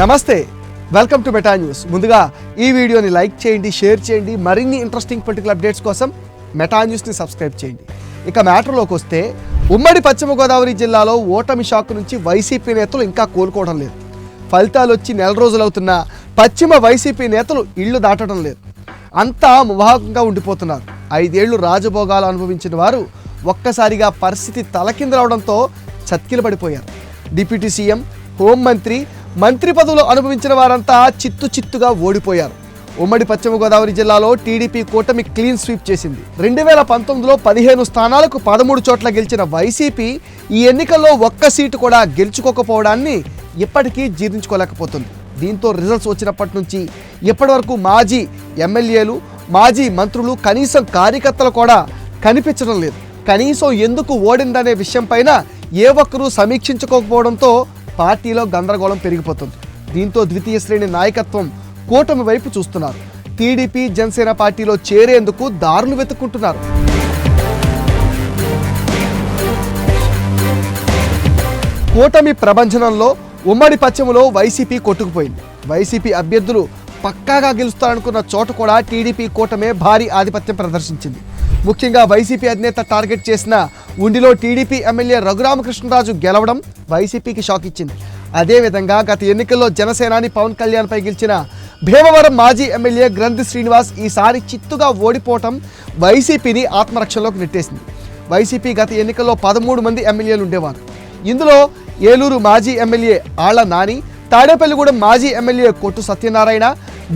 నమస్తే welcome to meta news. ముందుగా ఈ వీడియోని లైక్ చేయండి షేర్ చేయండి మరిన్ని ఇంట్రెస్టింగ్ పొలిటికల్ అప్డేట్స్ కోసం మెటా న్యూస్ని సబ్స్క్రైబ్ చేయండి. ఇక మ్యాటర్లోకి వస్తే ఉమ్మడి పశ్చిమ గోదావరి జిల్లాలో ఓటమి షాక్ నుంచి వైసీపీ నేతలు ఇంకా కోలుకోవడం లేదు. ఫలితాలు వచ్చి నెల రోజులవుతున్నా పశ్చిమ వైసీపీ నేతలు ఇళ్ళు దాటడం లేదు. అంతా ముభాగంగా ఉండిపోతున్నారు. ఐదేళ్ళు రాజభోగాలు అనుభవించిన వారు ఒక్కసారిగా పరిస్థితి తలకిందలవడంతో చతికిలబడిపోయారు. డిప్యూటీ సీఎం హోంమంత్రి మంత్రి పదవులు అనుభవించిన వారంతా చిత్తు చిత్తుగా ఓడిపోయారు. ఉమ్మడి పశ్చిమ గోదావరి జిల్లాలో టీడీపీ కూటమి క్లీన్ స్వీప్ చేసింది. రెండు వేల పంతొమ్మిదిలో పదిహేను స్థానాలకు పదమూడు చోట్ల గెలిచిన వైసీపీ ఈ ఎన్నికల్లో ఒక్క సీటు కూడా గెలుచుకోకపోవడాన్ని ఇప్పటికీ జీర్ణించుకోలేకపోతుంది. దీంతో రిజల్ట్స్ వచ్చినప్పటి నుంచి ఇప్పటి వరకు మాజీ ఎమ్మెల్యేలు మాజీ మంత్రులు కనీసం కార్యకర్తలు కూడా కనిపించడం లేదు. కనీసం ఎందుకు ఓడిందనే విషయం పైన ఏ ఒక్కరూ సమీక్షించుకోకపోవడంతో పార్టీలో గందరగోళం పెరిగిపోతుంది. దీంతో ద్వితీయ శ్రేణి నాయకత్వం కూటమి వైపు చూస్తున్నారు. టీడీపీ జనసేన పార్టీలో చేరేందుకు దారులు వెతుక్కుంటున్నారు. కూటమి ప్రభంజనంలో ఉమ్మడి పశ్చిమలో వైసీపీ కొట్టుకుపోయింది. వైసీపీ అభ్యర్థులు పక్కాగా గెలుస్తారనుకున్న చోట కూడా టీడీపీ కూటమే భారీ ఆధిపత్యం ప్రదర్శించింది. ముఖ్యంగా వైసీపీ అధినేత టార్గెట్ చేసిన ఉండిలో టీడీపీ ఎమ్మెల్యే రఘురామకృష్ణరాజు గెలవడం వైసీపీకి షాక్ ఇచ్చింది. అదేవిధంగా గత ఎన్నికల్లో జనసేనాని పవన్ కళ్యాణ్పై గెలిచిన భీమవరం మాజీ ఎమ్మెల్యే గ్రంథి శ్రీనివాస్ ఈసారి చిత్తుగా ఓడిపోవటం వైసీపీని ఆత్మరక్షణలోకి నెట్టేసింది. వైసీపీ గత ఎన్నికల్లో పదమూడు మంది ఎమ్మెల్యేలు ఉండేవారు. ఇందులో ఏలూరు మాజీ ఎమ్మెల్యే ఆళ్ళ నాని తాడేపల్లిగూడెం మాజీ ఎమ్మెల్యే కొట్టు సత్యనారాయణ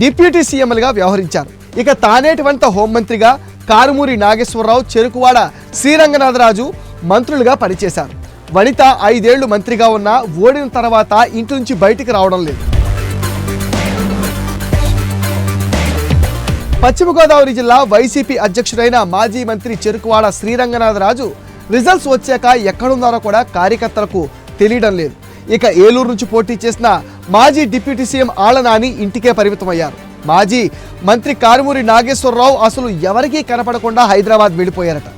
డిప్యూటీ సీఎంలుగా వ్యవహరించారు. ఇక తానేటి వంట హోంమంత్రిగా కారుమూరి నాగేశ్వరరావు చెరుకువాడ శ్రీరంగనాథరాజు మంత్రులుగా పనిచేశారు. వనిత ఐదేళ్ళు మంత్రిగా ఉన్న ఓడిన తర్వాత ఇంటి నుంచి బయటికి రావడం లేదు. పశ్చిమ గోదావరి జిల్లా వైసీపీ అధ్యక్షుడైన మాజీ మంత్రి చెరుకువాడ శ్రీరంగనాథరాజు రిజల్ట్స్ వచ్చాక ఎక్కడున్నారో కూడా కార్యకర్తలకు తెలియడం లేదు. ఇక ఏలూరు నుంచి పోటీ చేసిన మాజీ డిప్యూటీ సీఎం ఆళ్ళనాని ఇంటికే పరిమితమయ్యారు. మాజీ మంత్రి కారుమూరి నాగేశ్వరరావు అసలు ఎవరికీ కనపడకుండా హైదరాబాద్ వెళ్ళిపోయారట.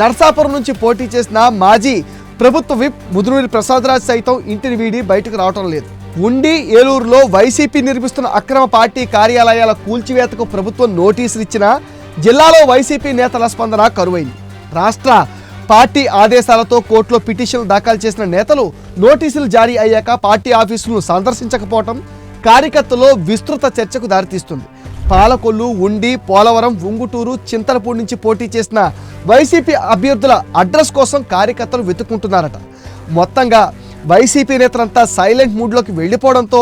నర్సాపురం నుంచి పోటీ చేసిన మాజీ ప్రభుత్వ విప్ ముదునూరి ప్రసాదరాజ్ సైతం ఇంటిని వీడి బయటకు రావటం లేదు. ఉండి ఏలూరులో వైసీపీ నిర్మిస్తున్న అక్రమ పార్టీ కార్యాలయాల కూల్చివేతకు ప్రభుత్వం నోటీసులు ఇచ్చినా జిల్లాలో వైసీపీ నేతల స్పందన కరువైంది. రాష్ట్ర పార్టీ ఆదేశాలతో కోర్టులో పిటిషన్లు దాఖలు చేసిన నేతలు నోటీసులు జారీ అయ్యాక పార్టీ ఆఫీసులను సందర్శించకపోవటం కార్యకర్తలో విస్తృత చర్చకు దారితీస్తుంది. పాలకొల్లు ఉండి పోలవరం ఉంగుటూరు చింతలపూడి నుంచి పోటీ చేసిన వైసీపీ అభ్యర్థుల అడ్రస్ కోసం కార్యకర్తలు వెతుక్కుంటున్నారట. మొత్తంగా వైసీపీ నేతలంతా సైలెంట్ మూడ్లోకి వెళ్ళిపోవడంతో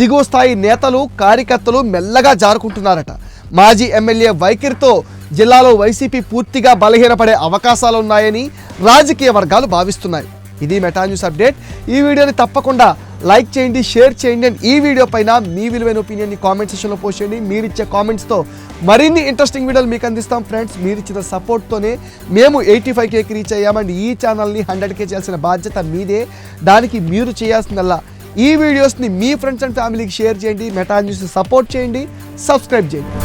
దిగువ స్థాయి నేతలు కార్యకర్తలు మెల్లగా జారుకుంటున్నారట. మాజీ ఎమ్మెల్యే వైఖరితో జిల్లాలో వైసీపీ పూర్తిగా బలహీనపడే అవకాశాలు ఉన్నాయని రాజకీయ వర్గాలు భావిస్తున్నాయి. ఇది మెటా న్యూస్ అప్డేట్. ఈ వీడియోని తప్పకుండా లైక్ చేయండి షేర్ చేయండి అండ్ ఈ వీడియో పైన మీ విలువైన ఒపీనియన్ని కామెంట్ సెక్షన్లో పోస్ట్ చేయండి. మీరు ఇచ్చే కామెంట్స్తో మరిన్ని ఇంట్రెస్టింగ్ వీడియోలు మీకు అందిస్తాం ఫ్రెండ్స్ మీరు ఇచ్చిన సపోర్ట్తోనే మేము ఎయిటీ ఫైవ్ కేకి రీచ్ అయ్యామండి ఈ ఛానల్ని హండ్రెడ్ కే చేయాల్సిన బాధ్యత మీదే. దానికి మీరు చేయాల్సిందల్లా ఈ వీడియోస్ని మీ ఫ్రెండ్స్ అండ్ ఫ్యామిలీకి షేర్ చేయండి. మెటా న్యూస్ని సపోర్ట్ చేయండి. సబ్స్క్రైబ్ చేయండి.